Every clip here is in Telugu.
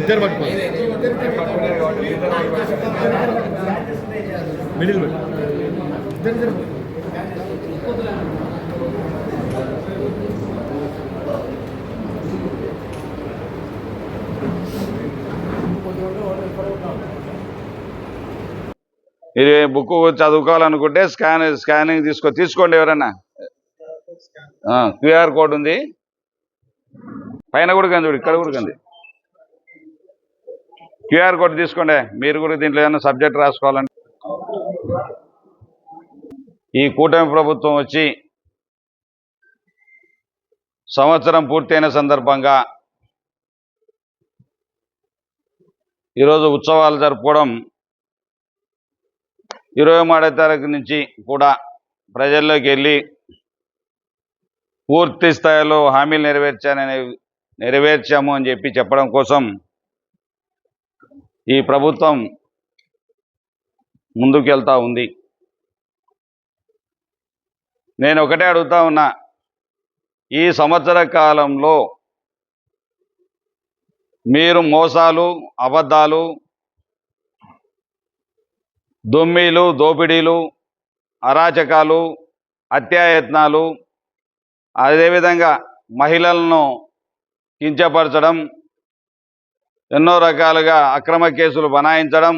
ఇద్దరు పట్టుకోండి మిడిల్ మీరు బుక్ చదువుకోవాలనుకుంటే స్కాన్ స్కానింగ్ తీసుకో తీసుకోండి ఎవరన్నా. క్యూఆర్ కోడ్ ఉంది. పైన కూడా కంది ఇక్కడ కూడా కంది. క్యూఆర్ కోడ్ తీసుకోండి. మీరు కూడా దీంట్లో ఏదైనా సబ్జెక్ట్ రాసుకోవాలంటే ఈ కూటమి ప్రభుత్వం వచ్చి సంవత్సరం పూర్తయిన సందర్భంగా ఈరోజు ఉత్సవాలు జరుపుకోవడం ఇరవై మూడో తారీఖు నుంచి కూడా ప్రజల్లోకి వెళ్ళి పూర్తి స్థాయిలో హామీలు నెరవేర్చానని నెరవేర్చాము అని చెప్పి చెప్పడం కోసం ఈ ప్రభుత్వం ముందుకెళ్తా ఉంది. నేను ఒకటే అడుగుతా ఉన్నా ఈ సంవత్సర కాలంలో మీరు మోసాలు అబద్ధాలు దొమ్మిలు దోపిడీలు అరాచకాలు హత్యాయత్నాలు అదేవిధంగా మహిళలను కించపరచడం ఎన్నో రకాలుగా అక్రమ కేసులు బనాయించడం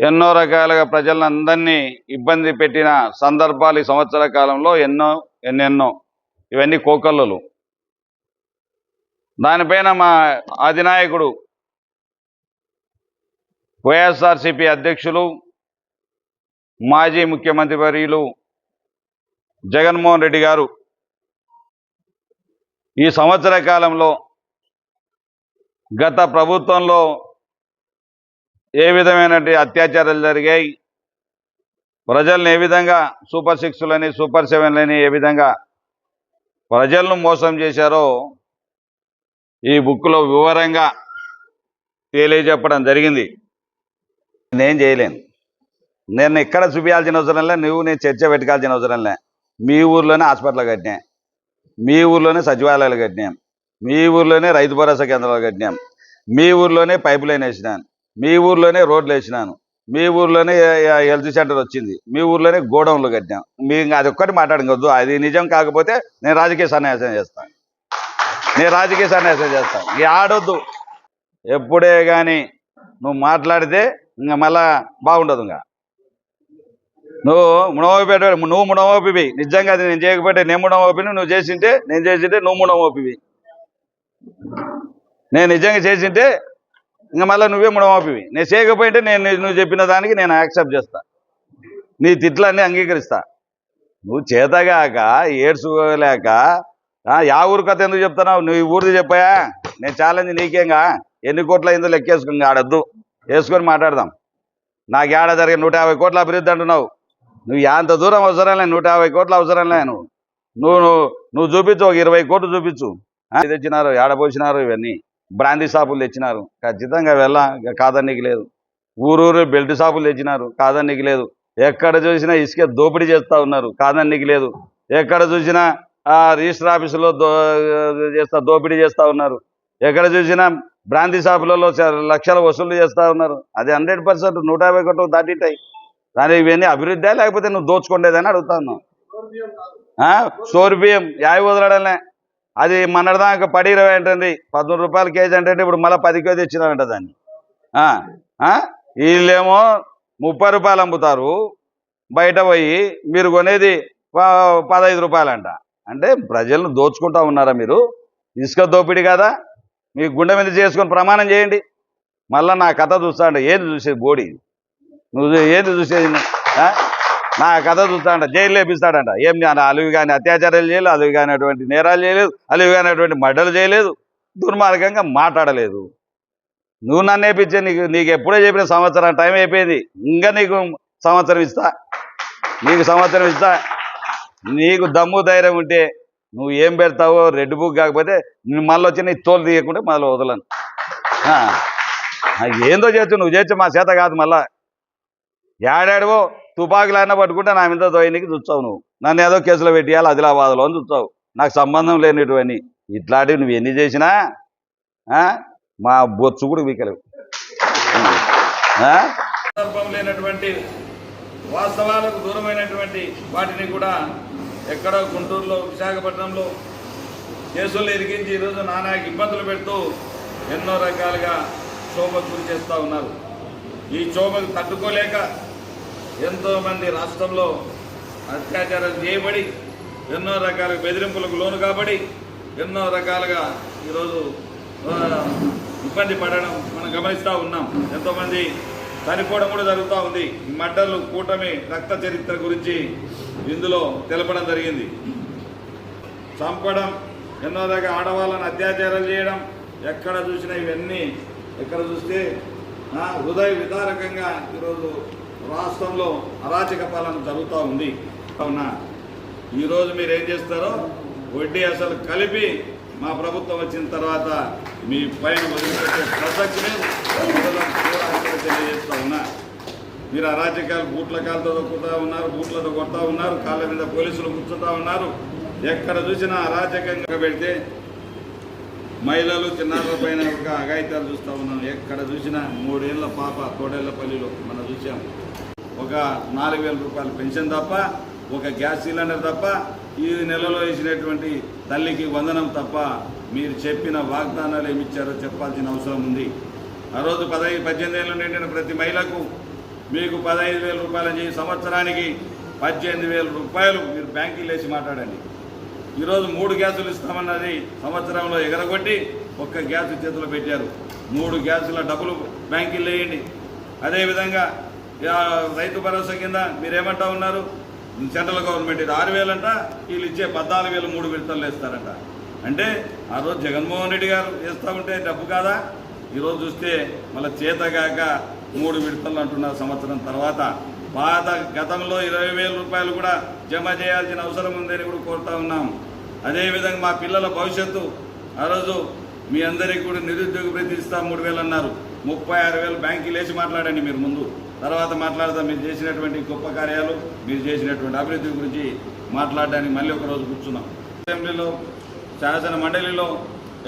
ఎన్నో రకాలుగా ప్రజలందరినీ ఇబ్బంది పెట్టిన సందర్భాలు ఈ సంవత్సర కాలంలో ఎన్నో ఎన్నెన్నో. ఇవన్నీ కోకల్లులు. దానిపైన మా అధినాయకుడు వైఎస్ఆర్సిపి అధ్యక్షులు మాజీ ముఖ్యమంత్రి వర్యులు జగన్మోహన్ రెడ్డి గారు ఈ సంవత్సర కాలంలో గత ప్రభుత్వంలో ఏ విధమైనటువంటి అత్యాచారాలు జరిగాయి? ప్రజల్ని ఏ విధంగా సూపర్ సిక్స్లని సూపర్ సెవెన్లని ఏ విధంగా ప్రజలను మోసం చేశారో ఈ బుక్లో వివరంగా తెలియజెప్పడం జరిగింది. నేను చేయలేను. నేను ఎక్కడ చూపించాల్సిన అవసరం లే నువ్వు నేను చర్చ పెట్టుకోవాల్సిన అవసరం లే మీ ఊర్లోనే హాస్పిటల్ కట్టినా. మీ ఊర్లోనే సచివాలయాలు కట్టినాం. మీ ఊర్లోనే రైతు భరోసా కేంద్రాలు కట్టినాం. మీ ఊర్లోనే పైప్ లైన్ వేసినాను. మీ ఊర్లోనే రోడ్లు వేసినాను. మీ ఊర్లోనే హెల్త్ సెంటర్ వచ్చింది. మీ ఊర్లోనే గోడౌన్లు కట్టినాం. మీ అది ఒక్కటి మాట్లాడకూడదు అది నిజం కాకపోతే నేను రాజకీయ సన్యాసం చేస్తాను నేను రాజకీయ సన్యాసం చేస్తాను ఇక ఆడొద్దు. ఎప్పుడే కానీ నువ్వు మాట్లాడితే ఇంకా మళ్ళా బాగుండదు ఇంకా. నువ్వు మునమోపి నువ్వు మునవోపివి నిజంగా అది నేను చేయకపోతే నేను మునవోపిని నువ్వు చేసింటే నేను చేసింటే నువ్వు మునవోపివి నేను నిజంగా చేసింటే ఇంకా మళ్ళీ నువ్వే మునమోపివి నేను చేయకపోయింటే నేను నువ్వు చెప్పిన దానికి నేను యాక్సెప్ట్ చేస్తా. నీ తిట్లన్నీ అంగీకరిస్తా. నువ్వు చేతగాక ఏడ్చుకోలేక ఆ, యా ఊరు కథ ఎందుకు చెప్తున్నావు? నువ్వు ఈ ఊరిది చెప్పాయా? నేను ఛాలెంజ్ నీకేంగా? ఎన్ని కోట్ల అయిందో లెక్కేసుకుని ఆడద్దు. వేసుకొని మాట్లాడదాం. నాకు ఏడ జరిగే నూట యాభై కోట్ల అభివృద్ధి అంటున్నావు. నువ్వు ఎంత దూరం అవసరం లేదు నూట యాభై కోట్ల అవసరం లే నువ్వు. నువ్వు నువ్వు నువ్వు చూపించు ఒక ఇరవై కోట్లు చూపించు. ఇది తెచ్చినారు ఏడపోసినారు ఇవన్నీ? బ్రాందీ షాపులు తెచ్చినారు. ఖచ్చితంగా వెళ్ళ కాదన్నీకి లేదు. ఊరూరు బెల్ట్ షాపులు తెచ్చినారు కాదన్నీకి లేదు. ఎక్కడ చూసినా ఇసుక దోపిడీ చేస్తూ ఉన్నారు కాదన్నీకి లేదు. ఎక్కడ చూసినా ఆ, రిజిస్టర్ ఆఫీసులో దో చేస్తా దోపిడీ చేస్తూ ఉన్నారు. ఎక్కడ చూసినా బ్రాంతి షాపులలో చ- లక్షల వసూలు చేస్తూ ఉన్నారు. అది హండ్రెడ్ పర్సెంట్ నూట యాభై కోట్లు దాటిటాయి. దాని ఇవన్నీ అభివృద్ధి లేకపోతే నువ్వు దోచుకుండేదని అడుగుతాను సోర్బియం బియ్యం వదలడలే అది మొన్నటిదాకా పడి ఇరవై అంటుంది పదమూడు రూపాయల కేజీ అంటే ఇప్పుడు మళ్ళీ పది కేజీ ఇచ్చినారంట దాన్ని. వీళ్ళేమో ముప్పై రూపాయలు అమ్ముతారు. బయట పోయి మీరు కొనేది పదహైదు రూపాయలంట. అంటే ప్రజలను దోచుకుంటా ఉన్నారా మీరు? ఇసుక దోపిడీ కదా? మీ గుండె మీద చేసుకొని ప్రమాణం చేయండి. మళ్ళీ నా కథ చూస్తా అంటే ఏది చూసేది బోడి? నువ్వు ఏది చూసేది? నా కథ చూస్తాడంట జైలు లేపిస్తాడంట ఏం నేను అలివి కానీ అత్యాచారాలు చేయలేదు అలివి కానిటువంటి నేరాలు చేయలేదు అలివి కానిటువంటి మడ్డలు చేయలేదు దుర్మార్గంగా మాట్లాడలేదు. నువ్వు నన్ను వేపించే నీకు నీకు ఎప్పుడో చెప్పిన సంవత్సరం టైం అయిపోయింది. ఇంకా నీకు సంవత్సరం ఇస్తా. నీకు సంవత్సరం ఇస్తా. నీకు దమ్ము ధైర్యం ఉంటే నువ్వు ఏం పెడతావో రెడ్ బుక్ కాకపోతే నువ్వు మళ్ళీ వచ్చి నీ తోలు తీయకుంటే మళ్ళీ వదలను. ఏందో చేయొచ్చు నువ్వు చేయొచ్చు మా చేత కాదు మళ్ళా. ఏడాడవో తుపాకులైనా పట్టుకుంటే నా మీద దోయనికి చూస్తావు నువ్వు. నన్ను ఏదో కేసులో పెట్టేయాలి ఆదిలాబాద్లో అని చూస్తావు. నాకు సంబంధం లేనిటువంటి ఇట్లాంటివి నువ్వు ఎన్ని చేసినా మా బొచ్చు కూడా వీకలేవు. సందర్భం లేనటువంటి వాస్తవాలకు దూరమైనటువంటి వాటిని కూడా ఎక్కడో గుంటూరులో విశాఖపట్నంలో కేసులు ఇరిగించి ఈరోజు నానాకి ఇబ్బందులు పెడుతూ ఎన్నో రకాలుగా క్షోభకు గురి చేస్తూ ఉన్నారు. ఈ క్షోభకు తట్టుకోలేక ఎంతోమంది రాష్ట్రంలో అత్యాచారం చేయబడి ఎన్నో రకాల బెదిరింపులకు లోను కాబడి ఎన్నో రకాలుగా ఈరోజు ఇబ్బంది పడడం మనం గమనిస్తూ ఉన్నాం. ఎంతోమంది చనిపోవడం కూడా జరుగుతూ ఉంది. ఈ మడ్డలు కూటమి రక్త చరిత్ర గురించి ఇందులో తెలపడం జరిగింది. చంపడం ఎన్నో రకాల ఆడవాళ్ళని అత్యాచారాలు చేయడం ఎక్కడ చూసినా ఇవన్నీ ఎక్కడ చూస్తే హృదయ విదారకంగా ఈరోజు రాష్ట్రంలో అరాచక పాలన జరుగుతూ ఉంది. కావున ఈరోజు మీరు ఏం చేస్తారో వడ్డీ అసలు కలిపి మా ప్రభుత్వం వచ్చిన తర్వాత మీ పైన వదిలిపెట్టే ప్రసక్తి తెలియజేస్తూ ఉన్నా. మీరు అరాచకాలు బూట్ల కాలతో దొక్కుతూ ఉన్నారు బూట్లతో కొడతా ఉన్నారు కాళ్ళ మీద పోలీసులు కూర్చుంటా ఉన్నారు. ఎక్కడ చూసినా అరాచకంగా పెడితే మహిళలు చిన్నారుల పైన ఒక అఘాయితాలు చూస్తూ ఉన్నాం ఎక్కడ చూసినా మూడేళ్ళ పాప తోడేళ్ళపల్లిలో మనం చూసాం. ఒక నాలుగు వేల రూపాయల పెన్షన్ తప్ప ఒక గ్యాస్ సిలిండర్ తప్ప ఈ నెలలో వేసినటువంటి తల్లికి వందనం తప్ప మీరు చెప్పిన వాగ్దానాలు ఏమి ఇచ్చారో చెప్పాల్సిన అవసరం ఉంది. ఆ రోజు పదహైదు పద్దెనిమిది ఏళ్ళు నిండిన ప్రతి మహిళకు మీకు పదహైదు వేల రూపాయలు సంవత్సరానికి పద్దెనిమిది వేల రూపాయలు మీరు బ్యాంకులు వేసి మాట్లాడండి. ఈరోజు మూడు గ్యాసులు ఇస్తామన్నది సంవత్సరంలో ఎగరగొట్టి ఒక్క గ్యాస్ చేతిలో పెట్టారు. మూడు గ్యాసుల డబ్బులు బ్యాంకులు వేయండి అదేవిధంగా రైతు భరోసా కింద మీరేమంటా ఉన్నారు? సెంట్రల్ గవర్నమెంట్ ఇది ఆరు వేలంట వీళ్ళు ఇచ్చే పద్నాలుగు వేలు మూడు విడతలు వేస్తారంట అంటే ఆ రోజు జగన్మోహన్ రెడ్డి గారు వేస్తూ ఉంటే డబ్బు కాదా? ఈరోజు చూస్తే మళ్ళీ చేతగాక మూడు విడతలు అంటున్నారు సంవత్సరం తర్వాత. పాత గతంలో ఇరవై వేల రూపాయలు కూడా జమ చేయాల్సిన అవసరం ఉందని కూడా కోరుతా ఉన్నాం. అదేవిధంగా మా పిల్లల భవిష్యత్తు ఆ రోజు మీ అందరికీ కూడా నిరుద్యోగ ప్రతి ఇస్తాం మూడు వేలు అన్నారు. ముప్పై ఆరు వేలు బ్యాంకులు వేసి మాట్లాడండి మీరు ముందు. తర్వాత మాట్లాడదాం మీరు చేసినటువంటి గొప్ప కార్యాలు మీరు చేసినటువంటి అభివృద్ధి గురించి మాట్లాడడానికి మళ్ళీ ఒకరోజు కూర్చున్నాం. అసెంబ్లీలో శాసన మండలిలో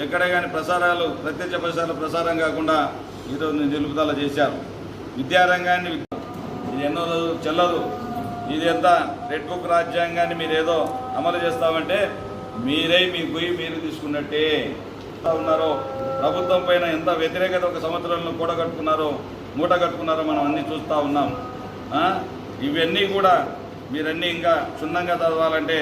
ఎక్కడ కానీ ప్రసారాలు ప్రత్యక్ష ప్రసారాలు ప్రసారం కాకుండా ఈరోజు నేను నిలుపుదల చేశారు విద్యారంగాన్ని ఇది ఎన్నో రోజులు చెల్లదు. ఇది ఎంత? రెడ్ బుక్ రాజ్యాంగాన్ని మీరు ఏదో అమలు చేస్తామంటే మీరే మీ గుయ్యి మీరు తీసుకున్నట్టే. ఉన్నారో? ప్రభుత్వం పైన ఎంత వ్యతిరేకత ఒక సంవత్సరంలో కూడ కట్టుకున్నారో మూట కట్టుకున్నారో మనం అన్నీ చూస్తూ ఉన్నాం. ఇవన్నీ కూడా మీరన్నీ ఇంకా క్షుణ్ణంగా చదవాలంటే